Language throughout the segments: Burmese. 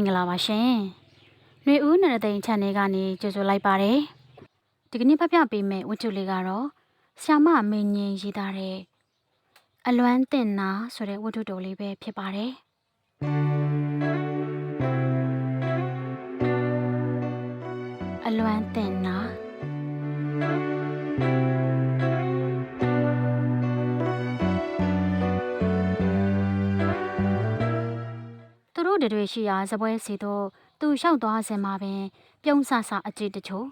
င်္ဂလာပါရှင်။ຫນွေဦးနရသိန်း channel ကနေကြိုဆိုလိုက်ပါတယ်။ဒီကနေ့ဖတ်ပြပေးမယ့်ဝတ္ထုလေးကတော့ဆ iam မမင်းကြီးရေးသားတဲ့အလွမ်းတင်နာဆိုတဲ့ဝတ္ထုတော်လေးပဲဖြစ်ပါတယ်။ တို့တွေရှိရာဇပွဲစီတို့သူလျှောက်သွားစဉ်မှာပင် ပြုံးဆဆအကြည့်တချို့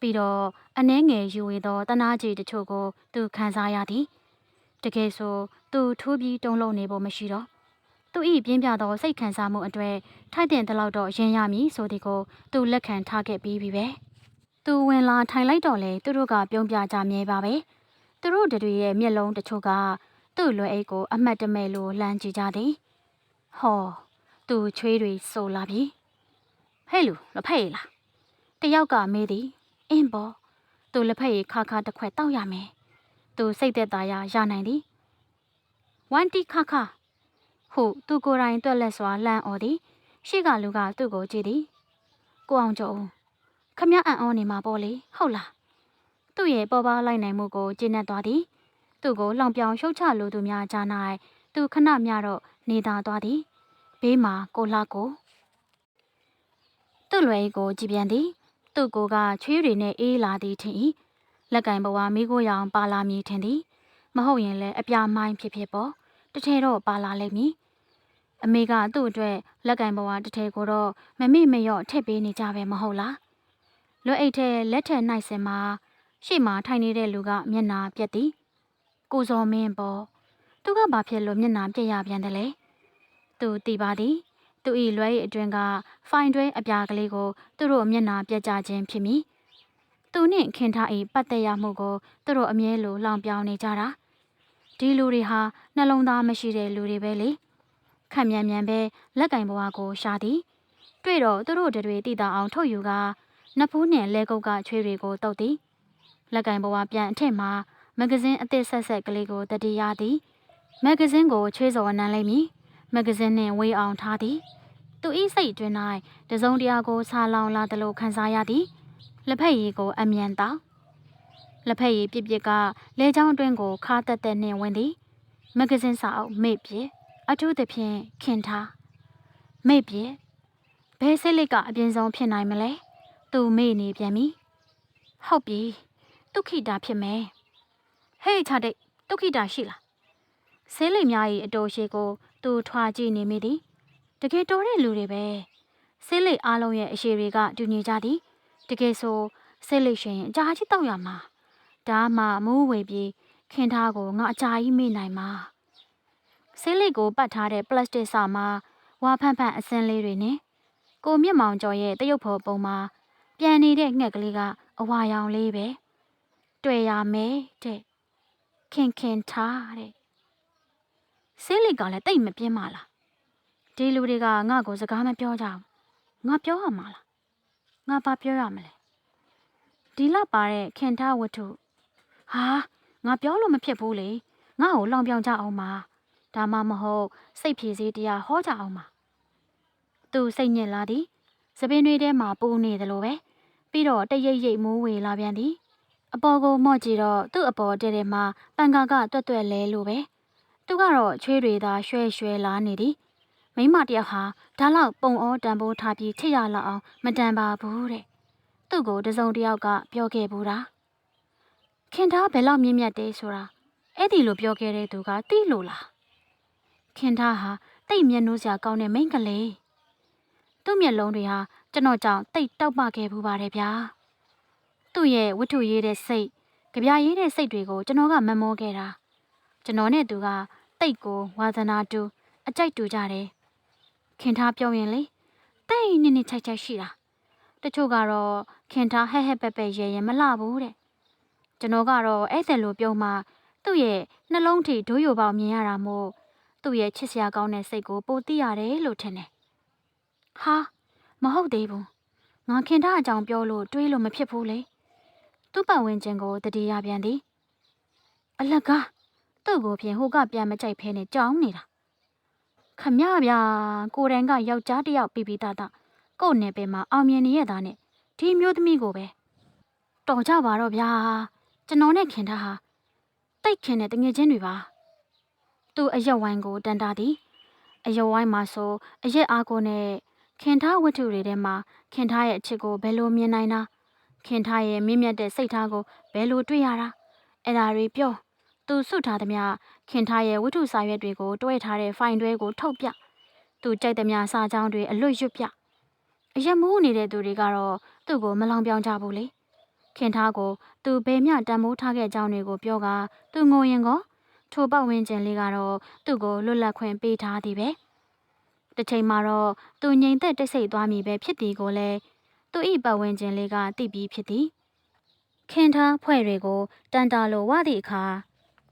ပြီးတော့အနှဲငယ်ယူဝေသောတနာကြီးတချို့ကို သူခံစားရသည်တကယ်ဆို သူထိုးပြီးတုံးလုံးနေဖို့မရှိတော့သူဤပြင်းပြသောစိတ်ခံစားမှုအတွေ့ထိုက်တဲ့တလောက်တော့ရင်ရမည်ဆိုသည်ကို သူလက်ခံထားခဲ့ပြီးပြီပဲသူဝင်လာထိုင်လိုက်တော့လေသူတို့ကပြုံးပြကြမြဲပါပဲသူတို့တွေရဲ့မျက်လုံးတချို့ကသူ့လွယ်အိတ်ကို အမှတ်တမဲ့လိုလှမ်းကြည့်ကြသည်ဟော သူချွေးတွေဆိုလာပြီဟဲ့လူလက်ဖက်ရည်လားတယောက်ကမေးသည်အင်းပေါ်သူလက်ဖက်ရည်ခါခါတစ်ခွက်တောက်ရမယ်သူစိတ်သက်သာရရနိုင်သည်ဝမ်တီခါခါဟုတ်သူကိုယ်တိုင်တွက်လက်စွာလှမ်းអော်သည်ရှေ့ကလူကသူ့ကိုကြည့်သည်ကိုအောင်ကျော်ဦးခမအံ့ဩနေမှာပေါ့လေဟုတ်လားသူ့ရဲ့ပေါ်ပါလိုက်နိုင်မှုကိုကျင့်တတ်သွားသည်သူ့ကိုလောင်ပြောင်ရှုတ်ချလိုသူများကြား၌သူခဏမျှတော့နေသာသွားသည် ဘေးမှာကိုလှကိုသူ့လွယ်ကိုကြည်ပြန်သည် သူ့ကိုကချွေးတွေနဲ့အေးလာသည်ထင်၏လက်ကင်ဘဝမိကိုရောင်ပါလာမည်ထင်သည်မဟုတ်ရင်လည်းအပြာမိုင်းဖြစ်ဖြစ်ပေါ့တထဲတော့ပါလာလိမ့်မည်အမေကသူ့အတွက်လက်ကင်ဘဝတစ်ထဲကိုတော့မမိမရော့ထည့်ပေးနေကြပဲမဟုတ်လားလွယ်အိတ်ထဲလက်ထက်နိုင်စင်မှာရှေ့မှာထိုင်နေတဲ့လူကမျက်နာပြက်သည်ကိုစောမင်းပေါ့သူကဘာဖြစ်လို့မျက်နာပြက်ရပြန်တယ်လဲ သူတီပါသည်သူ၏လွယ်၏အတွင်ကဖိုင်တွဲအပြာကလေးကိုသူတို့မျက်နာပြက်ကြခြင်းဖြစ်မည်သူနှင့်ခင်ထား၏ပတ်သက်ရမှုကိုသူတို့အမြဲလိုလောင်ပြောင်နေကြတာဒီလူတွေဟာနှလုံးသားမရှိတဲ့လူတွေပဲလေခက်မြန်မြန်ပဲလက်ကင်ဘဝကိုရှာသည်တွေ့တော့သူတို့တွေတည်တာအောင်ထုတ်ယူကနဖူးနှင့်လဲကုတ်ကချွေးတွေကိုတုတ်သည်လက်ကင်ဘဝပြန်အထက်မှာမဂဇင်းအသစ်ဆက်ဆက်ကလေးကိုတတိယသည်မဂဇင်းကိုချွေးစော်နမ်းလိုက်မည် မဂဇင်းနှင့်ဝေးအောင်ထားသည်သူဤစိတ်အတွင်း၌တစုံတရာကိုဆာလောင်လာသလိုခံစားရသည်လက်ဖက်ရည်ကိုအမြန်တောက်လက်ဖက်ရည်ပြစ်ပြစ်ကလဲချောင်းအတွင်းကိုခါတက်တက်နှင့်ဝင်သည်မဂဇင်းစာအုပ်မေ့ပြစ်အထူးသဖြင့်ခင်ထားမေ့ပြစ်ဘယ်စိတ်လက်ကအပြင်းဆုံးဖြစ်နိုင်မလဲသူမေ့နေပြန်ပြီဟုတ်ပြီဒုက္ခိတာဖြစ်မယ်ဟေးချတဲ့ဒုက္ခိတာရှိလားဆေးလိမ်များ၏အတော်ရှိကို သူထွာကြည့်နေမိသည်တကယ်တော်တဲ့လူတွေပဲဆေးလိမ်အားလုံးရဲ့အရှိတွေကတူညီကြသည်တကယ်ဆိုဆေးလိမ်ရှင်အကြာကြီးတောက်ရမှာဒါမှမူးဝေပြီးခင်ထားကိုငါအကြာကြီးမေ့နိုင်မှာဆေးလိမ်ကိုပတ်ထားတဲ့ပလတ်စတစ်စာမှာဝါဖန့်ဖန့်အစင်းလေးတွေနဲ့ကိုမြင့်မောင်ကျော်ရဲ့တရုတ်ဖော်ပုံမှာပြန်နေတဲ့ငှက်ကလေးကအဝါရောင်လေးပဲတွေ့ရမယ်တဲ့ခင်ခင်ထားတဲ့ ဆေးလိကလည်းတိတ်မပြင်းပါလားဒီလူတွေကငါ့ကိုစကားမပြောကြဘူးငါပြောရမှာလားငါဘာပြောရမလဲဒီလောက်ပါတဲ့ခင်ထားဝတ္ထုဟာငါပြောလို့မဖြစ်ဘူးလေငါ့ကိုလောင်ပြောင်ကြအောင်ပါဒါမှမဟုတ်စိတ်ဖြည်စည်းတရားဟောကြအောင်ပါသူစိတ်ညစ်လာသည်စပင်းတွေထဲမှာပူနေတယ်လို့ပဲပြီးတော့တရိပ်ရိပ်မိုးဝေလာပြန်သည်အပေါ်ကိုမော့ကြည့်တော့သူ့အပေါ်တဲတဲမှာပန်ကာကတွတ်တွတ်လဲလို့ပဲ သူကတော့ချွေးတွေသာရွှဲရွှဲလာနေသည်မိမတယောက်ဟာဒါလောက်ပုံဩတန်ဖိုးထားပြီးချစ်ရလောက်အောင်မတန်ပါဘူးတဲ့သူ့ကိုတစုံတယောက်ကပြောခဲ့ဘူးတာခင်သားဘယ်လောက်မြင့်မြတ်တယ်ဆိုတာအဲ့ဒီလိုပြောခဲ့တဲ့သူကတိလို့လားခင်သားဟာတိတ်မျက်နှိုးစရာကောင်းတဲ့မိန်းကလေးသူ့မျက်လုံးတွေဟာကျွန်တော်ကြောင့်တိတ်တောက်ပခဲ့ဘူးပါတယ်ဗျာသူ့ရဲ့ဝတ္ထုရေးတဲ့စိတ်ကြပြရေးတဲ့စိတ်တွေကိုကျွန်တော်ကမမောခဲ့တာကျွန်တော်နဲ့သူက တိတ်ကိုဝါသနာတူအကြိုက်တူကြတယ်ခင်ထားပြောရင်လေတိတ်နစ်နစ်ချိုက်ချိုက်ရှိတာတချို့ကတော့ခင်ထားဟဲ့ဟဲ့ပက်ပက်ရဲရဲမလှဘူးတဲ့ကျွန်တော်ကတော့အဲ့ဒါလိုပြုံးမှသူ့ရဲ့နှလုံးထိဒိုးရိုပေါက်မြင်ရတာမို့သူ့ရဲ့ချစ်စရာကောင်းတဲ့စိတ်ကိုပိုသိရတယ်လို့ထင်တယ်ဟာမဟုတ်သေးဘူးငါခင်ထားအကြောင်းပြောလို့တွေးလို့မဖြစ်ဘူးလေသူ့ပတ်ဝန်းကျင်ကိုတတိယပြန်သည်အလကား သူ့ကိုဖြင့်ဟိုကပြန်မကြိုက်ဖဲနဲ့ကြောင်းနေတာခမဗျာကိုယ်တိုင်ကယောက်ျားတစ်ယောက်ပြီးပြီးသားသားကို့နယ်ပယ်မှာအောင်မြင်နေရတာနဲ့ဒီမျိုးသမီးကိုပဲတော်ကြပါတော့ဗျာကျွန်တော်နဲ့ခင်ထားဟာတိတ်ခင်တဲ့တငယ်ချင်းတွေပါသူအရက်ဝိုင်းကိုတန်တာသည်အရက်ဝိုင်းမှာဆိုအရက်အားကိုနဲ့ခင်ထားဝတ္ထုတွေထဲမှာခင်ထားရဲ့အချစ်ကိုဘယ်လိုမြင်နိုင်တာခင်ထားရဲ့မြင့်မြတ်တဲ့စိတ်ထားကိုဘယ်လိုတွေ့ရတာအဲ့ဒါတွေပြော သူစွတ်ထားသမျှခင်ထားရဲ့ဝတ္ထုစာရွက်တွေကိုတွဲထားတဲ့ဖိုင်တွဲကိုထုတ်ပြသူကြိုက်သမျှစာကြောင်းတွေအလွတ်ရွတ်ပြအရက်မူးနေတဲ့သူတွေကတော့သူ့ကိုမလောင်ပြောင်ကြဘူးလေခင်ထားကိုသူဘယ်မျှတန်မိုးထားခဲ့ကြောင်းတွေကိုပြောကသူငိုရင်ကောထိုပတ်ဝန်းကျင်လေးကတော့သူ့ကိုလွတ်လပ်ခွင့်ပေးထားသည်ပဲတစ်ချိန်မှာတော့သူငြိမ်သက်တိတ်ဆိတ်သွားမိပဲဖြစ်သည်ကိုလည်းသူ၏ပတ်ဝန်းကျင်လေးကသိပြီးဖြစ်သည်ခင်ထားဖွဲ့တွေကိုတန်တာလိုဝသည့်အခါ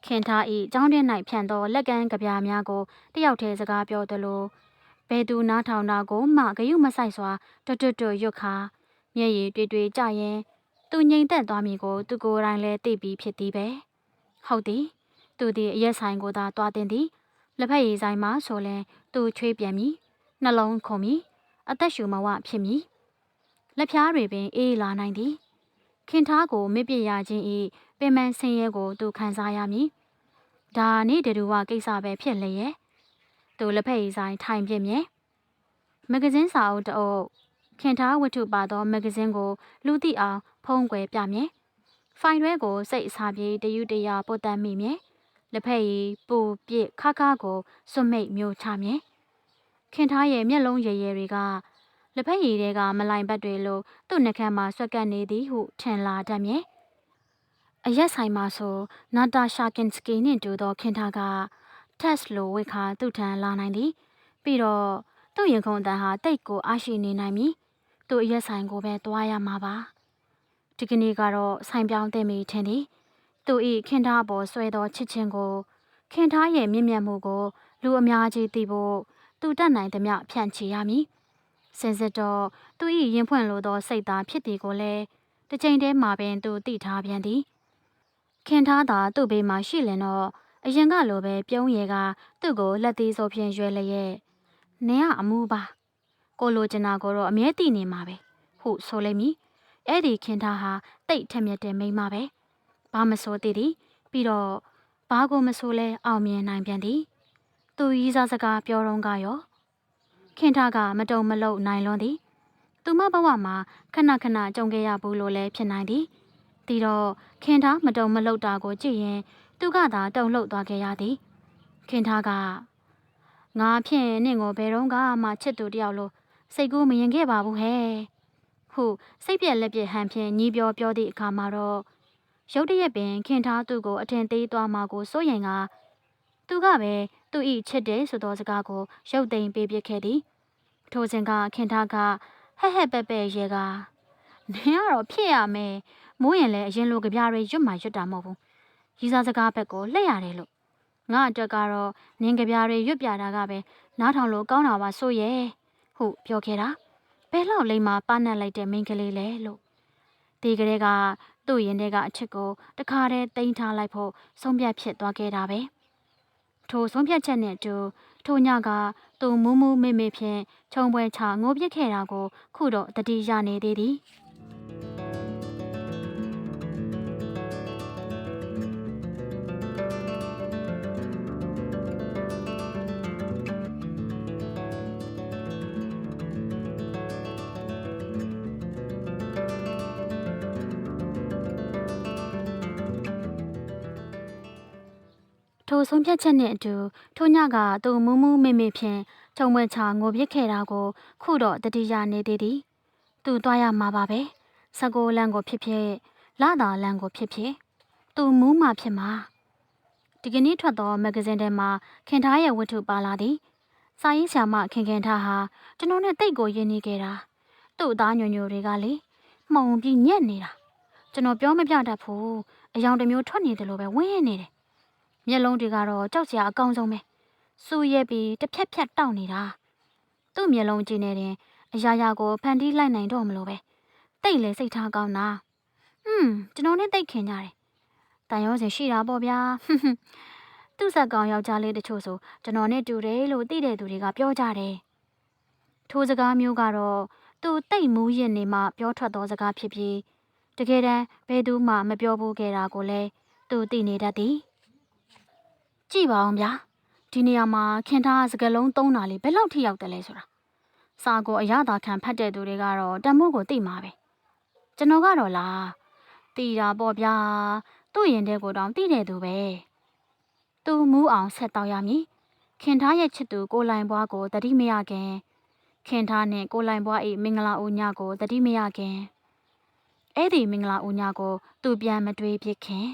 ခင်ထား၏ចောင်းတွင်၌ဖြန့်သောလက်ကမ်းကြပြားများကိုတယောက်တည်းစကားပြောသလိုဘယ်သူနားထောင်တာကိုမှဂယုမဆိုင်စွာတွတ်တွတ်တွတ်ရွတ်ခါမျက်ရည်တွေ့တွေ့ကြရင်သူငြိမ်သက်သွားမည်ကိုသူကိုယ်တိုင်လည်းသိပြီးဖြစ်သည်ပဲဟုတ်သည်သူသည်အရက်ဆိုင်ကိုသာတွားတင်သည်လက်ဖက်ရည်ဆိုင်မှာဆိုလဲသူချွေးပြန်မည်နှလုံးခုန်မည်အသက်ရှူမဝဖြစ်မည်လက်ဖြားတွေပင်အေးလာနိုင်သည်ခင်ထားကိုမစ်ပြရခြင်းဤပင်မဆင်းရဲကိုသူခံစားရမည် ဒါနေ့တူဝကိစ္စပဲဖြစ်လျက်သူလက်ဖက်ရည်ဆိုင်ထိုင်ပြမြဲမဂဇင်းစာအုပ်တအုပ်ခင်ထားဝတ္ထုပါသောမဂဇင်းကို လူသိအောင်ဖုံးကွယ်ပြမြဲဖိုင်ရွဲကိုစိတ်အစာပြေးတယူတရာပို့တမ်းမိမြဲလက်ဖက်ရည်ပူပြစ်ခါခါကိုစွတ်မိတ်မျိုးချမြဲခင်ထားရဲ့မျက်လုံးရည်ရည်တွေကလက်ဖက်ရည်တွေကမလိုင်ဘတ်တွေလိုသူ့နှကမ်းမှာဆွက်ကပ်နေသည်ဟုထင်လာတတ်မြဲ အရက်ဆိုင်မှာဆိုနာတာရှာကင်စကီနှင့်တူသောခင်ထားကတက်စ်လိုဝိခါသူ့ထံလာနိုင်သည် ပြီးတော့သူ့ရင်ခုန်တန်ဟာတိတ်ကိုအားရှိနေနိုင်မည်သူ့အရက်ဆိုင်ကိုပဲသွားရမှာပါဒီကနေ့ကတော့ဆိုင်ပြောင်းသိမိထင်သည်သူဤခင်ထားပေါ်ဆွဲသောချစ်ချင်းကို ခင်ထားရဲ့မြင့်မြတ်မှုကို လူအများကြီးသိဖို့သူတတ်နိုင်သမျှဖြန့်ချီရမည်စင်စစ်တော့သူဤရင်ဖွင့်လိုသောစိတ်သားဖြစ်သည်ကိုလည်းတစ်ချိန်တည်းမှာပင်သူသိထားပြန်သည် ခင်ထားသာသူ့ဘေးမှာရှိလင်တော့အရင်ကလိုပဲပြုံးရည်ကသူ့ကိုလက်သေးစောဖြင့်ရွယ်လျက်နင်ကအမှုပါကိုလိုချင်တာကိုတော့အမြဲတည်နေမှာပဲဟုဆိုလိုက်မည်အဲ့ဒီခင်ထားဟာတိတ်ထက်မြက်တဲ့မိန်းမပဲဘာမဆိုသေးသည်ပြီးတော့ဘာကိုမဆိုလဲအောင်မြင်နိုင်ပြန်သည်သူရီးစားစကားပြောတော့ကရောခင်ထားကမတုံမလုံနိုင်လွန်းသည်သူမဘဝမှာခဏခဏကြုံခဲ့ရဘူးလို့လည်းဖြစ်နိုင်သည် ဒီတော့ခင်ထားမတုံမလုံတာကိုကြည့်ရင် သူကသာတုံလှုပ်သွားခဲ့ရသည် ခင်ထားကငါဖြင့်နင့်ကိုဘယ်တော့မှချစ်သူတယောက်လို့စိတ်ကူးမရင်ခဲ့ပါဘူးဟဲ့ဟုစိတ်ပြက်လက်ပြက်ဟန်ဖြင့်ညီးပြောပြောသည့်အခါမှာတော့ရုတ်တရက်ပင်ခင်ထားသူကိုအထင်သေးသွားမှာကိုစိုးရင်ကသူကပဲသူဤချစ်တယ်ဆိုသောစကားကိုရုတ်သိမ်းပေးပစ်ခဲ့သည်ထိုစဉ်ကခင်ထားကဟဲ့ဟဲ့ပဲ့ပဲ့ရဲကနင်ကတော့ဖြစ်ရမယ် မိုးရင်လည်းအရင်လိုကြပြားတွေရွတ်မှရွတ်တာမဟုတ်ဘူးရီစားစကားဘက်ကိုလှည့်ရတယ်လို့ငါအတွက်ကတော့နင်ကြပြားတွေရွတ်ပြတာကပဲနားထောင်လို့ကောင်းတာပါဆိုရဲ့ဟုပြောခဲ့တာဘယ်လောက်လိမ္မာပါနတ်လိုက်တဲ့မိန်းကလေးလဲလို့ဒီကလေးကသူ့ရင်ထဲကအချစ်ကိုတခါတည်းတင်ထားလိုက်ဖို့ဆုံးဖြတ်ဖြစ်သွားခဲ့တာပဲထိုဆုံးဖြတ်ချက်နဲ့အတူထိုညကသူမူးမူးမေ့မေ့ဖြင့်ခြုံပွဲချငိုပြစ်ခဲ့တာကို ခုတော့တတိရနေသေးသည် ထိုဆုံးဖြတ်ချက်နဲ့အတူထိုညကသူမူးမူးမေ့မေ့ဖြင့်ခြုံဝဲချငိုပြစ်ခဲ့တာကိုခုတော့တတိယနေသေးသည်သူသွားရမှာပါပဲစကိုလန်ကိုဖြစ်ဖြစ်လာတာလန်ကိုဖြစ်ဖြစ်သူမူးမှဖြစ်မှာဒီကနေ့ထွက်သောမဂ္ဂဇင်းထဲမှာခင်ထားရဲ့ဝတ္ထုပါလာသည်စာရေးဆရာမခင်ခင်ထားဟာကျွန်တော်နဲ့တိတ်ကိုယဉ်နေခဲ့တာသူ့အသားညွညွတွေကလေမှုံပြီးညက်နေတာကျွန်တော်ပြောမပြတတ်ဘူးအယောင်တစ်မျိုးထွက်နေတယ်လို့ပဲဝင်းရနေတယ် မျက်လုံးတွေကတော့ကြောက်စရာအကောင်းဆုံးပဲစူရဲပြီးတစ်ဖြက်ဖြက်တောက်နေတာသူ့မျက်လုံးကြည့်နေတယ်အရာရာကိုဖန်တီးလိုက်နိုင်တော့မလို့ပဲတိတ်လေစိတ်ထားကောင်းတာဟွန်းကျွန်တော်နဲ့တိတ်ခင်ကြတယ်တန်ရောစင်ရှိတာပေါ့ဗျာသူ့ဆက်ကောင်ယောက်ျားလေးတချို့ဆိုကျွန်တော်နဲ့တူတယ်လို့သိတဲ့သူတွေကပြောကြတယ်ထိုစကားမျိုးကတော့သူတိတ်မူးရင်နေမှပြောထွက်သောစကားဖြစ်ပြီးတကယ်တမ်းဘယ်သူမှမပြောဘူးခဲ့တာကိုလည်းသူသိနေတတ်သည် ကြည့်ပါအောင်ဗျာဒီနေရာမှာခင်ထားစကလုံးသုံးတာလေးဘယ်လောက်ထိရောက်တယ်လဲဆိုတာစာကိုအရသာခံဖတ်တဲ့သူတွေကတော့တမိုးကိုသိမှာပဲကျွန်တော်ကတော့လားတီတာပေါ့ဗျာသူ့ရင်တဲ့ကိုတောင်သိတဲ့သူပဲသူမူးအောင်ဆက်တော့ရမည်ခင်ထားရဲ့ချစ်သူကိုလိုင်ဘွားကိုတတိမရခင်ခင်ထားနဲ့ကိုလိုင်ဘွား၏မင်္ဂလာဦးညကိုတတိမရခင်အဲ့ဒီမင်္ဂလာဦးညကို သူပြန်မတွေးဖြစ်ခင်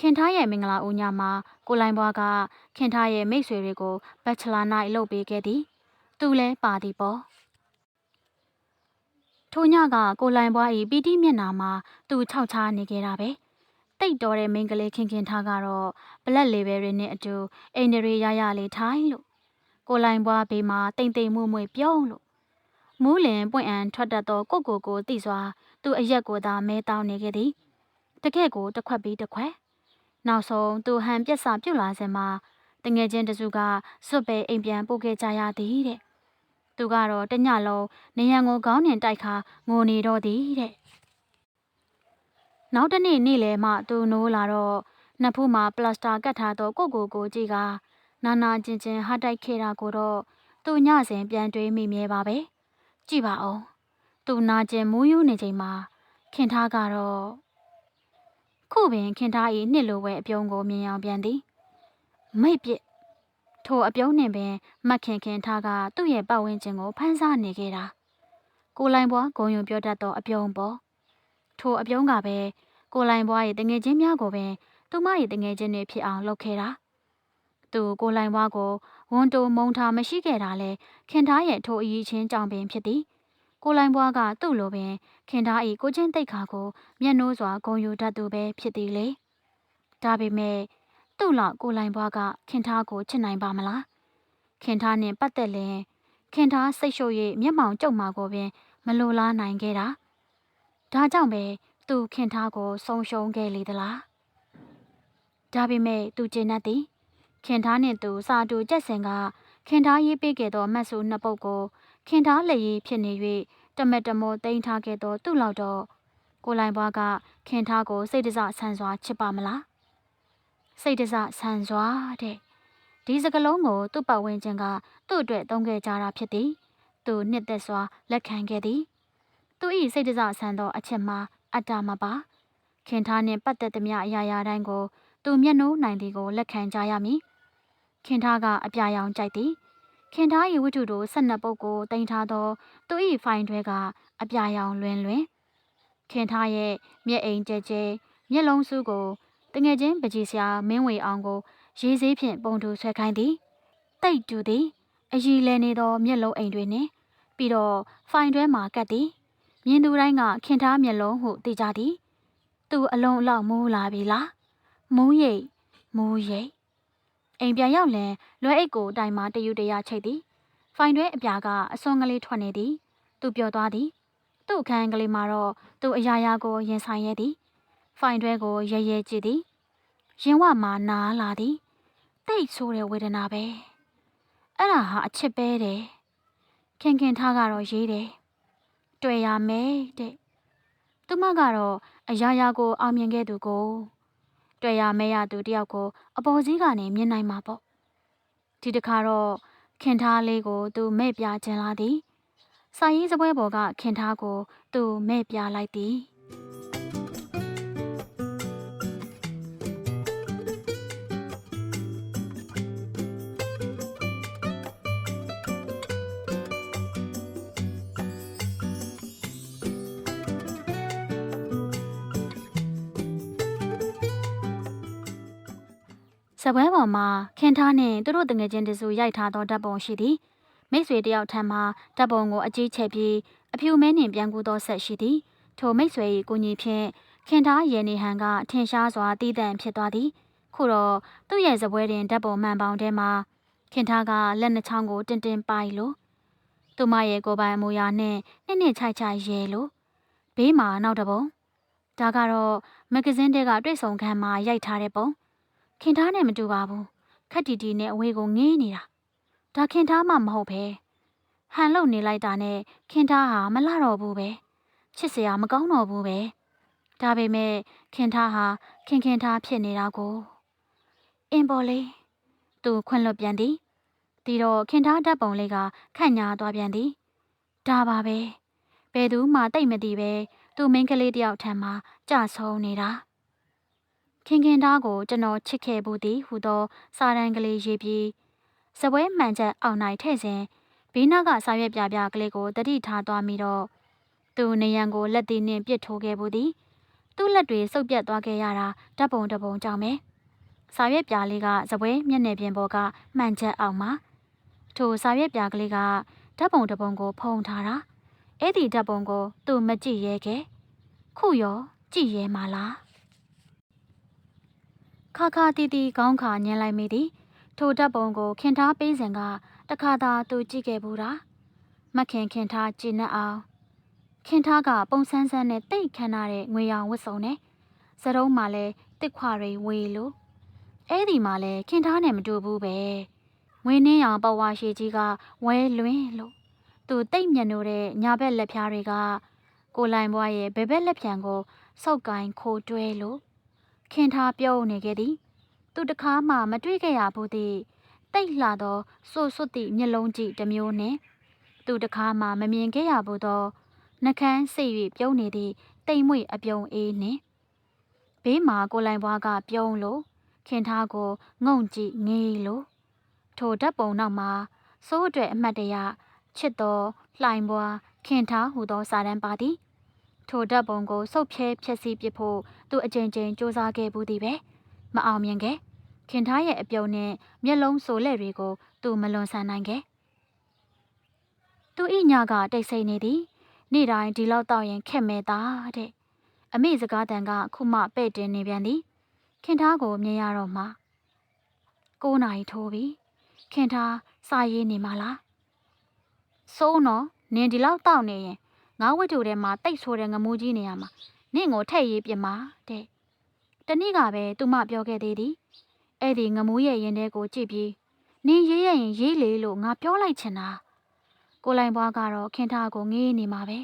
ခင်ထားရဲ့မင်္ဂလာဦးညမှာကိုလိုင်ဘွားကခင်ထားရဲ့မိတ်ဆွေတွေကိုဘက်ချလာနိုင်လုပ်ပေးခဲ့သည်သူလည်းပါသည်ပေါ့ထိုညကကိုလိုင်ဘွားဤပီတိမျက်နာမှာသူခြောက်ချားနေခဲ့တာပဲတိတ်တော်တဲ့မိန်းကလေးခင်ခင်ထားကတော့ဘလက်လေးပဲတွေနဲ့အတူအိန္ဒြေရရလေးထိုင်လို့ကိုလိုင်ဘွားဘေးမှာတိမ်တိမ်မွေ့မွေ့ပြုံးလို့မူးလင်ပွင့်အံထွက်တတ်သောကိုကိုကိုတိစွာသူ့အရက်ကိုသာမဲတောင်းနေခဲ့သည်တကယ့်ကိုတစ်ခွက်ပြီးတစ်ခွက် နောက်ဆုံးသူဟန်ပြက်စာပြုတ်လာစင်မှာတငယ်ချင်းတစုကစွတ်ပဲအိမ်ပြန်ပို့ခဲ့ကြရသည်တဲ့သူကတော့တညလုံးနေရန်ကိုခေါင်းနဲ့တိုက်ခါငိုနေတော့သည်တဲ့နောက်တနေ့နေ့လယ်မှသူနိုးလာတော့နှစ်ဖူးမှာပလတ်စတာကတ်ထားသောကိုကိုကိုကြီးကနာနာကျင်ကျင်ဟာတိုက်ခဲ့တာကိုတော့သူညစဉ်ပြန်တွေးမိမြဲပါပဲကြည့်ပါဦးသူနာကျင်မူးယူနေချိန်မှာခင်ထားကတော့ ခုပင်ခင်ထား၏နှစ်လိုပဲအပြုံးကိုမြင်အောင်ပြန်သည်မိတ်ပြစ်ထိုအပြုံးနှင့်ပင်မတ်ခင်ခင်ထားကသူ့ရဲ့ပတ်ဝန်းကျင်ကိုဖမ်းဆားနေခဲ့တာကိုလိုင်ဘွားဂုံယုံပြောတတ်သောအပြုံးပေါ်ထိုအပြုံးကပဲကိုလိုင်ဘွားရဲ့တငယ်ချင်းများကိုပင်သူမရဲ့တငယ်ချင်းတွေဖြစ်အောင်လုပ်ခဲ့တာသူကိုလိုင်ဘွားကိုဝန်တိုမုံထားမရှိခဲ့တာလဲခင်ထားရဲ့ထိုအရေးချင်းကြောင့်ပင်ဖြစ်သည် ကိုလိုင်ဘွားကသူ့လိုပင်ခင်ထား၏ကိုချင်းတိတ်ခါကိုမျက်နှိုးစွာဂုံယူတတ်သူပဲဖြစ်သည်လေဒါပေမဲ့သူ့လောက်ကိုလိုင်ဘွားကခင်ထားကိုချစ်နိုင်ပါမလားခင်ထားနှင့်ပတ်သက်လင်ခင်ထားစိတ်ရှုပ်၍မျက်မှောင်ကျုပ်မှာကိုပင် မလိုလားနိုင်ခဲ့တာဒါကြောင့်ပဲသူခင်ထားကိုဆုံးရှုံးခဲ့လေသလားဒါပေမဲ့သူကျင်တတ်သည်ခင်ထားနှင့်သူစာတူကြက်စင်ကခင်ထားရေးပေးခဲ့သောမတ်ဆူနှစ်ပုတ်ကို ခင်ထားလက်ရည်ဖြစ်နေ၍တမက်တမောတိန်ထားခဲ့သောသူ့လောက်တော့ကိုလိုင်ဘွားကခင်ထားကိုစိတ်တစဆန်စွာချစ်ပါမလားစိတ်တစဆန်စွာတဲ့ဒီစကလုံးကိုသူ့ပတ်ဝန်းကျင်ကသူ့အတွက်သုံးခဲ့ကြတာဖြစ်သည်သူနှစ်သက်စွာလက်ခံခဲ့သည်သူ၏စိတ်တစဆန်သောအချက်မှာအတ္တမပါခင်ထားနှင့်ပတ်သက်သမျှအရာရာတိုင်းကို သူမျက်နှိုးနိုင်သည်ကိုလက်ခံကြရမည်ခင်ထားကအပြာရောင်ကြိုက်သည် ခင်ထား၏ဝတ္ထုတို့၁၂ပုတ်ကိုတင်ထားသော သူ၏ဖိုင်တွဲကအပြာရောင်လွင်လွင်ခင်ထားရဲ့မျက်အိမ်ကျဲကျဲမျက်လုံးစုကိုတငယ်ချင်းပကြီးစရာမင်းဝေအောင်ကို ရေးစေးဖြင့်ပုံတူဆွဲခိုင်းသည်တိတ်တူသည်အကြီးလဲနေသောမျက်လုံးအိမ်တွေနှင့်ပြီးတော့ဖိုင်တွဲမှာကတ်သည်မြင်သူတိုင်းကခင်ထားမျက်လုံးဟုသိကြသည် သူအလုံးအလောက်မူးလာပြီလားမူးရိပ်မူးရိပ် အိမ်ပြန်ရောက်လင်လွယ်အိတ်ကိုတိုင်မှတယူတရချိတ်သည်ဖိုင်တွဲအပြာကအစွန်းကလေးထွက်နေသည် သူပြောသွားသည် သူ့အခန်းကလေးမှာတော့သူအရာရာကိုရင်ဆိုင်ရသည် ဖိုင်တွဲကိုရဲရဲကြည့်သည်ရင်ဝမှာနားလာသည်တိတ်ဆိုးတဲ့ဝေဒနာပဲအဲ့ဒါဟာအချစ်ပဲတဲ့ခင်ခင်ထားကတော့ရေးတယ်တွေ့ရမယ်တဲ့သူမကတော့အရာရာကိုအောင်မြင်ခဲ့သူကို တွေ့ရမဲရသူတယောက်ကိုအပေါ်ကြီးကနေမြင်နိုင်မှာပေါ့ဒီတခါတော့ခင်ထားလေးကိုသူမဲ့ပြခြင်းလာသည်စာရေးစပွဲပေါ်ကခင်ထားကိုသူမဲ့ပြလိုက်သည် စပွဲပေါ်မှာခင်ထားနှင့်သူတို့တငယ်ချင်းတစုရိုက်ထားသောဓာတ်ပုံရှိသည်မိတ်ဆွေတယောက်ထံမှဓာတ်ပုံကိုအကြီးချက်ပြီးအဖြူမဲနှင့်ပြန်ကူသောဆက်ရှိသည်ထိုမိတ်ဆွေ၏ကိုကြီးဖြင့်ခင်ထားရည်နေဟန်ကထင်ရှားစွာတည်တံ့ဖြစ်သွားသည်ခုတော့သူ့ရဲ့စပွဲတွင်ဓာတ်ပုံမှန်ပေါင်းထဲမှာခင်ထားကလက်နှချောင်းကိုတင်းတင်းပိုက်လို့သူမရဲ့ကိုယ်ပိုင်အမူအရာနဲ့နှစ်နှစ်ချိုက်ချိုက်ရဲလို့ဘေးမှာနောက်တစ်ပုံဒါကတော့မဂ္ဂဇင်းတွေကတွေ့ဆုံခန်းမှာရိုက်ထားတဲ့ပုံ ခခင်ထားနဲ့မတူပါဘူးခက်တီတီနဲ့အဝေးကိုငင်းနေတာဒါခင်ထားမှမဟုတ်ပဲဟန်လုံနေလိုက်တာနဲ့ခင်ထားဟာမလှတော့ဘူးပဲချစ်စရာမကောင်းတော့ဘူးပဲဒါပေမဲ့ခင်ထားဟာခင်ခင်ထားဖြစ်နေတာကိုအင်းပေါ်လေးသူခွင့်လွတ်ပြန်သည်ဒီတော့ခင်ထားဓာတ်ပုံလေးကခန့်ညာသွားပြန်သည်ဒါပါပဲဘယ်သူမှတိတ်မသိပဲသူမင်းကလေးတယောက်ထံမှာကြဆုံးနေတာ ခင်ခင်သားကိုကျွန်တော်ချစ်ခဲ့ဘူးသည်ဟူသော စာတန်းကလေးရေးပြီးစပွဲမှန်ချက်အောက်၌ထည့်စဉ်ဘေးနားကစာရွက်ပြပြကလေးကိုတတိထားသွားမိတော့သူနေရန်ကိုလက်သေးနှင့်ပြစ်ထိုးခဲ့ဘူးသည်သူ့လက်တွေစုပ်ပြတ်သွားခဲ့ရတာဓာတ်ပုံတစ်ပုံကြောင့်ပဲစာရွက်ပြလေးကစပွဲမျက်နှာပြင်ပေါ်ကမှန်ချက်အောက်မှာထိုစာရွက်ပြကလေးကဓာတ်ပုံတစ်ပုံကို ဖုံးထားတာအဲ့ဒီဓာတ်ပုံကို သူမကြည့်ရဲခဲ့ခုရောကြည့်ရဲမှာလား ခါခါတီတီခေါင်းခါညင်လိုက်မိသည်ထိုဓာတ်ပုံကိုခင်ထားပေးစဉ်ကတခါသာသူကြည့်ခဲ့ဘူးတာမခင်ခင်ထားကြည်နှက်အောင်ခင်ထားကပုံဆန်းဆန်းနဲ့တိတ်ခမ်းထားတဲ့ငွေရောင်ဝတ်စုံနဲ့စတုံးမှလည်းတစ်ခွရိဝေလို့အဲ့ဒီမှာလည်းခင်ထားနဲ့မတူဘူးပဲငွေနှင်းရောင်ပဝါရှိကြီးကဝဲလွင်လို့သူတိတ်မြတ်လို့တဲ့ညာဘက်လက်ဖျားတွေကကိုလိုင်ဘွားရဲ့ဘယ်ဘက်လက်ဖြံကိုစောက်ကင်ခိုးတွဲလို့ ခင်ထားပြုံးနေခဲ့သည် သူတခါမှမတွေ့ခဲ့ရဘူးသည့်တိတ်လှသောဆိုဆွတ်သည့်မျက်လုံးကြည့်တစ်မျိုးနှင့်သူတခါမှမမြင်ခဲ့ရဘူးသောနှကန်းစိတ်၍ပြုံးနေသည့်တိမ်မွေ့အပြုံအေးနှင့်ဘေးမှာကိုလိုင်ဘွားကပြုံးလို့ခင်ထားကိုငုံကြည့်ငေးလို့ထိုဓာတ်ပုံနောက်မှာစိုးအတွက်အမှတ်တရချစ်တော်လှိုင်ဘွားခင်ထားဟူသောစာတန်းပါသည် ထိုဓာတ်ပုံကိုစုပ်ဖြဲဖြက်စီးပစ်ဖို့သူအကြိမ်ကြိမ်စူးစမ်းခဲ့ဘူးသည်ပဲမအောင်မြင်ခဲ့ခင်ထားရဲ့အပြုံနဲ့မျက်လုံးဆိုလက်တွေကို သူမလွန်ဆန်နိုင်ခဲ့သူဤညကတိတ်ဆိတ်နေသည်နေ့တိုင်းဒီလောက်တော့ရင်ခက်မဲသားတဲ့အမေစကားတန်ကခုမှပဲ့တင်နေပြန်သည်ခင်ထားကိုမြင်ရတော့မှ9နာရီထိုးပြီခင်ထားစာရေးနေမှလားစိုးနော်နင်ဒီလောက်တောက်နေရင် ငါဝိတ္ထုထဲမှာတိတ်ဆိုးတဲ့ငမိုးကြီးနေရမှာနင့်ကိုထည့်ရေးပြမှာတဲ့တနေ့ကပဲသူမပြောခဲ့သေးသည်အဲ့ဒီငမိုးရဲ့ရင်ထဲကိုကြည့်ပြီးနင်ရေးရရင်ရေးလေလို့ငါပြောလိုက်ချင်တာကိုလိုင်ဘွားကတော့ခင်ထားကိုငေးနေမှာပဲ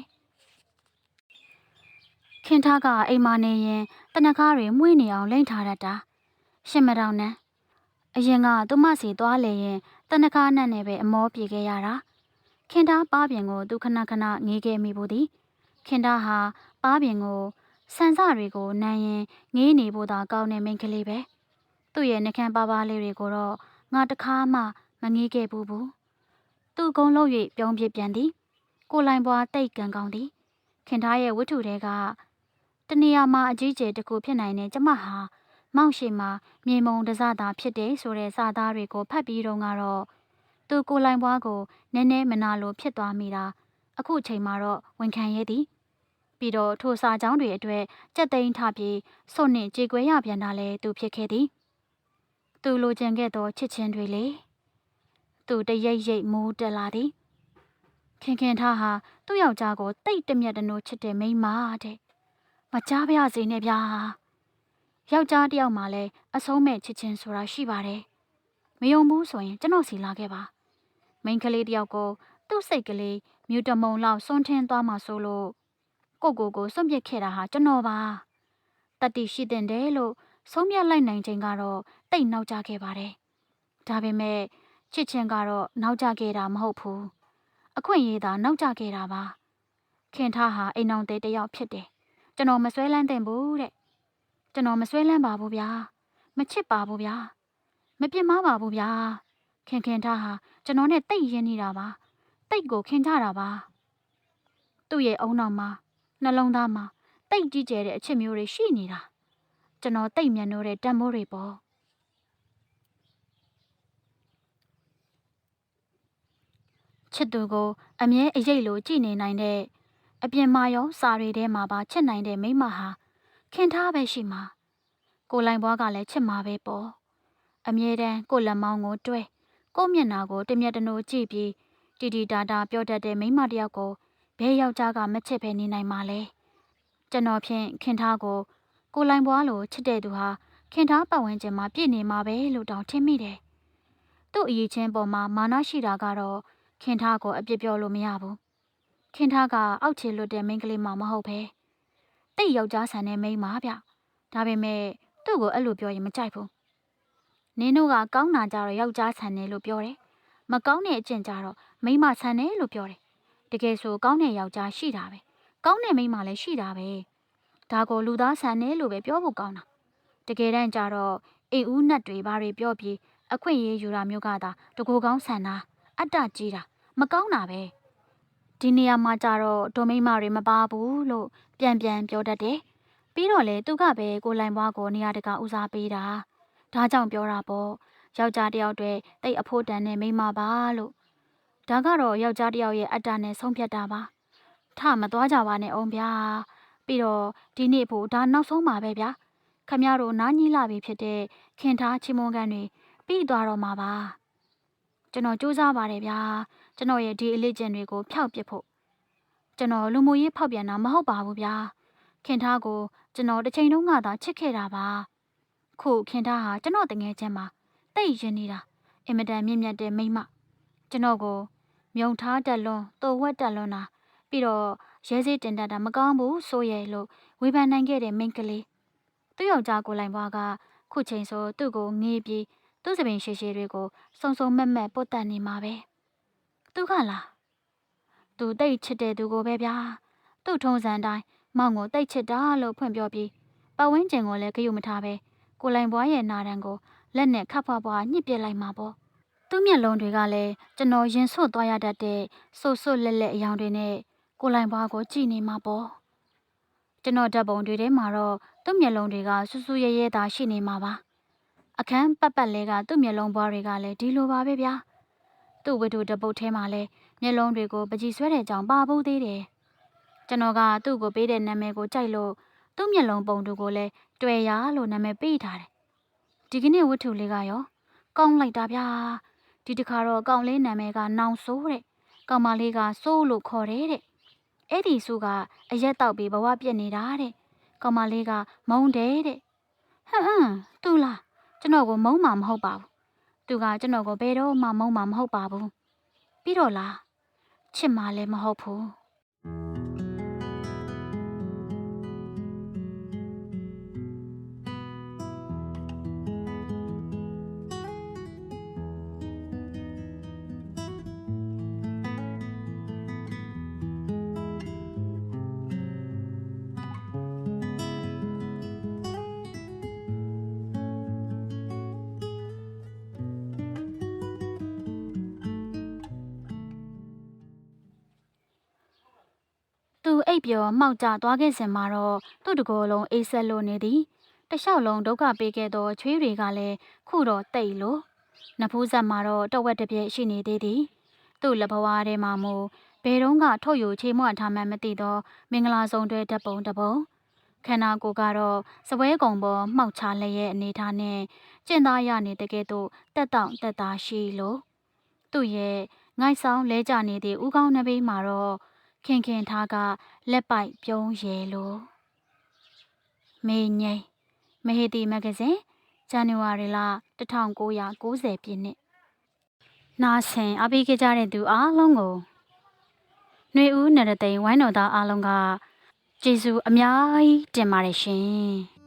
ခင်ထားကအိမ်မနေရင်တနကားတွေမှုေးနေအောင်လိမ့်ထားတတ်တာရှင်မတောင်နန်းအရင်ကသူမစီသွားလေရင်တနကားနဲ့နဲ့ပဲအမောပြေခဲ့ရတာ ခင်သားပါပြင်ကိုသူခဏခဏငေးခဲ့မိဘူးသည်ခင်သားဟာပါပြင်ကိုဆန်စတွေကိုနမ်းရင်ငေးနေဖို့သာကောင်းတဲ့မိန်းကလေးပဲသူ့ရဲ့နှကန်းပါပါလေးတွေကိုတော့ငါတခါမှမငေးခဲ့ဘူးဘူးသူကုန်းလုံး၍ပြုံးပြပြန်သည် ကိုလိုင်ပွားတိတ်ကန်ကောင်းသည်ခင်သားရဲ့ဝတ္ထုတွေကတနေရာမှာအကြီးကျယ်တစ်ခုဖြစ်နိုင်တဲ့ကျမဟာမောက်ရှိမှာမြေမုံတစတာဖြစ်တယ်ဆိုတဲ့စာသားတွေကိုဖတ်ပြီးတော့ကတော့ သူကိုလိုင်ဘွားကိုနည်းနည်းမနာလိုဖြစ်သွားမိတာအခုချိန်မှာတော့ဝန်ခံရဲသည်ပြီးတော့ထိုစာကြောင်းတွေအတွက်ကြက်သိမ်းထပြီးစွန့်နှင့်ကြေကွဲရပြန်တာလဲသူဖြစ်ခဲ့သည်သူလိုချင်ခဲ့သောချစ်ချင်းတွေလေသူတရိပ်ရိပ်မိုးတက်လာသည်ခင်ခင်ထားဟာသူ့ယောက်ျားကိုတိတ်တမြတ်တနိုးချစ်တဲ့မိန်းမတဲ့မကြားပါရစေနဲ့ဗျာယောက်ျားတယောက်မှလည်းအဆုံးမဲ့ချစ်ချင်းဆိုတာရှိပါတယ်မယုံဘူးဆိုရင်ကျွန်တော်စီလာခဲ့ပါ မိန်းကလေးတယောက်ကိုသူ့စိတ်ကလေးမြူတမုံလောက်စွန့်ထင်းသွားမှဆိုလို့ကိုကိုကိုစွန့်ပစ်ခဲ့တာဟာကျွန်တော်ပါတတိရှိတဲ့တယ်လို့ဆုံးဖြတ်လိုက်နိုင်ချိန်ကတော့တိတ်နောက်ကျခဲ့ပါတယ်ဒါပေမဲ့ချစ်ချင်းကတော့နောက်ကျခဲ့တာမဟုတ်ဘူးအခွင့်အရေးသာနောက်ကျခဲ့တာပါခင်ထားဟာအိမ်အောင်တဲ့တယောက်ဖြစ်တယ်ကျွန်တော်မဆွဲလန်းတဲ့ဘူးတဲ့ကျွန်တော်မဆွဲလန်းပါဘူးဗျာမချစ်ပါဘူးဗျာမပြစ်မှားပါဘူးဗျာခင်ခင်ထားဟာ ကျွန်တော်နဲ့တိတ်ရင်းနေတာပါတိတ်ကိုခင်ကြတာပါသူ့ရဲ့အုံနောက်မှာနှလုံးသားမှာတိတ်ကြီးကျယ်တဲ့အချစ်မျိုးတွေရှိနေတာကျွန်တော်တိတ်မြန်လို့တဲ့တန်မိုးတွေပေါ့ချစ်သူကိုအမြဲအရေးလိုကြည်နေနိုင်တဲ့အပြင်မှာရောစာတွေထဲမှာပါချစ်နိုင်တဲ့မိမဟာခင်ထားပဲရှိမှာကိုလိုင်ဘွားကလည်းချစ်မှာပဲပေါ့အမြဲတမ်းကိုလက်မောင်းကိုတွဲ ကိုမျက်နာကိုတမျက်တနိုးကြည့်ပြီးတီတီတာတာပြောတတ်တဲ့မိန်းမတယောက်ကိုဘဲယောက်ျားကမချစ်ပဲနေနိုင်မှာလဲကျွန်တော်ဖြင့်ခင်ထားကိုကိုလိုင်ဘွားလိုချစ်တဲ့သူဟာခင်ထားပတ်ဝန်းကျင်မှာပြည့်နေမှာပဲလို့တောင်ထင်မိတယ်။သူ့အရေးချင်းပေါ်မှာမာနရှိတာကတော့ခင်ထားကိုအပြစ်ပြောလို့မရဘူး။ခင်ထားကအောက်ခြေလွတ်တဲ့မိန်းကလေးမှမဟုတ်ပဲ။တိတ်ယောက်ျားဆန်တဲ့မိန်းမဗျ။ဒါပေမဲ့သူ့ကိုအဲ့လိုပြောရင်မကြိုက်ဘူး။ နင်းတို့ကကောင်းတာကြတော့ယောက်ျားဆန်တယ်လို့ပြောတယ်။မကောင်းတဲ့အကျင့်ကြတော့မိန်းမဆန်တယ်လို့ပြောတယ်။တကယ်ဆိုကောင်းတဲ့ယောက်ျားရှိတာပဲ။ကောင်းတဲ့မိန်းမလည်းရှိတာပဲ။ဒါကိုလူသားဆန်တယ်လို့ပဲပြောဖို့ကောင်းတာ။တကယ်တမ်းကျတော့အိမ်ဦးနတ်တွေဘာတွေပြောပြီးအခွင့်အရေးယူတာမျိုးကသာတကူကောင်းဆန်တာအတ္တကြီးတာမကောင်းတာပဲဒီနေရာမှာကြတော့ဒိုမိန်းမတွေမပါဘူးလို့ပြန်ပြန်ပြောတတ်တယ်ပြီးတော့လေသူကပဲကိုလိုင်ဘွားကိုနေရာတကာဦးစားပေးတာ ဒါကြောင့်ပြောတာပေါ့ယောက်ျားတစ်ယောက်တည်းတိတ်အဖို့တန်တဲ့မိန်းမပါလို့ဒါကတော့ယောက်ျားတစ်ယောက်ရဲ့အတ္တနဲ့ဆုံးဖြတ်တာပါထမသွားကြပါနဲ့အောင်ဗျာပြီးတော့ဒီနေ့ဖို့ဒါနောက်ဆုံးပါပဲဗျာခမရတို့နားကြီးလာပြီဖြစ်တဲ့ခင်ထားချီမွန်ကန်တွေပြီးသွားတော့မှာပါကျွန်တော်စူးစမ်းပါတယ်ဗျာကျွန်တော်ရဲ့ဒီအလေးကျင့်တွေကိုဖျောက်ပစ်ဖို့ကျွန်တော်လူမှုရေးဖောက်ပြန်တာမဟုတ်ပါဘူးဗျာခင်ထားကိုကျွန်တော်တစ်ချိန်လုံးကသာချစ်ခဲ့တာပါ ခုခင်ထားဟာကျွန်တော်တငယ်ချင်းမှာတိတ်ရင်နေတာအင်မတန်မြင့်မြတ်တဲ့မိန်းမကျွန်တော်ကိုမြုံထားတက်လွန်းတိုဝက်တက်လွန်းတာပြီးတော့ရဲစေးတင်တတ်တာမကောင်းဘူးဆိုရဲလို့ဝေဖန်နိုင်ခဲ့တဲ့မိန်းကလေးသူ့ယောက်ျားကိုလိုင်ဘွားကခုချိန်ဆိုသူ့ကိုငေးပြီးသူ့စပင်ရှည်ရှည်တွေကိုစုံစုံမက်မက်ပုတ်တက်နေမှာပဲသူကလားသူတိတ်ချစ်တဲ့သူကိုပဲဗျာသူ့ထုံးစံတိုင်းမောင်ကိုတိတ်ချစ်တာလို့ဖွင့်ပြောပြီးပတ်ဝန်းကျင်ကိုလည်းဂရုမထားပဲ ကိုလိုင်ဘွားရဲ့နာတန်ကိုလက်နဲ့ခတ်ဖွားဖွားညှစ်ပြစ်လိုက်မှာပေါ့သူ့မျက်လုံးတွေကလည်းကျွန်တော်ရင်ဆွတ်သွားရတတ်တဲ့ဆူဆွတ်လက်လက်အယောင်တွေနဲ့ကိုလိုင်ဘွားကိုကြည့်နေမှာပေါ့ကျွန်တော်ဓာတ်ပုံတွေထဲမှာတော့သူ့မျက်လုံးတွေကဆူဆူရဲရဲသာရှိနေမှာပါအခန်းပတ်ပတ်လဲကသူ့မျက်လုံးဘွားတွေကလည်းဒီလိုပါပဲဗျာသူ့ဝတ္ထုတပုတ်ထဲမှာလည်းမျက်လုံးတွေကိုပကြီးဆွဲတဲ့ကြောင်ပါဖို့သေးတယ်ကျွန်တော်ကသူ့ကိုပေးတဲ့နာမည်ကိုကြိုက်လို့သူ့မျက်လုံးပုံတူကိုလည်း တွေ့ရလို့နာမည်ပေးထားတယ်ဒီကနေ့ဝတ္ထုလေးကရောကောင်းလိုက်တာဗျာဒီတခါတော့ကောင်လေးနာမည်ကနောင်ဆိုးတဲ့ကောင်မလေးကစိုးလို့ခေါ်တယ်တဲ့အဲ့ဒီစုကအရက်တောက်ပြီးဘဝပြက်နေတာတဲ့ကောင်မလေးကမုန်းတယ်တဲ့ဟမ်ဟမ်သူလားကျွန်တော်ကိုမုန်းမှာမဟုတ်ပါဘူးသူကကျွန်တော်ကိုဘယ်တော့မှမုန်းမှာမဟုတ်ပါဘူးပြီးတော့လားချစ်မှာလည်းမဟုတ်ဘူး အိပ်ပျော်မှောက်ကျသွားခဲ့စဉ်မှာတော့သူ့တကိုယ်လုံးအိပ်ဆက်လို့နေသည်တလျှောက်လုံးဒုက္ခပေးခဲ့သောချွေးတွေကလည်းခုတော့တိတ်လို့နဖူးဆက်မှာတော့တဝက်တစ်ပြည့်ရှိနေသေးသည်သူ့လက်ဘဝထဲမှာမူဘယ်တော့ကထုတ်ယူချေမွတ်ထားမှန်းမသိသော မင်္ဂလာဆောင်တွေဓာတ်ပုံတစ်ပုံခန္ဓာကိုယ်ကတော့စပွဲကုံပေါ်မှောက်ချလျက်အနေထားနဲ့ကျင့်သားရနေတဲ့ကဲ့သို့တက်တောင့်တက်တာရှိလို့သူ့ရဲ့ငိုက်ဆောင်လဲကျနေသည့်ဥကောင်းနှပေးမှာတော့ ခင်ခင်ထားကလက်ပိုက်ပြုံးရဲလို့မေငိမ့်မဟေတီမဂ္ဂဇင်းဇန်နဝါရီလ1990ပြည့်နှစ်နာဆင်အပိခဲ့ကြတဲ့သူအားလုံးကိုຫນွေဦးနရသိန်ဝိုင်းတော်သားအားလုံးကကျေးဇူးအများကြီးတင်ပါတယ်ရှင်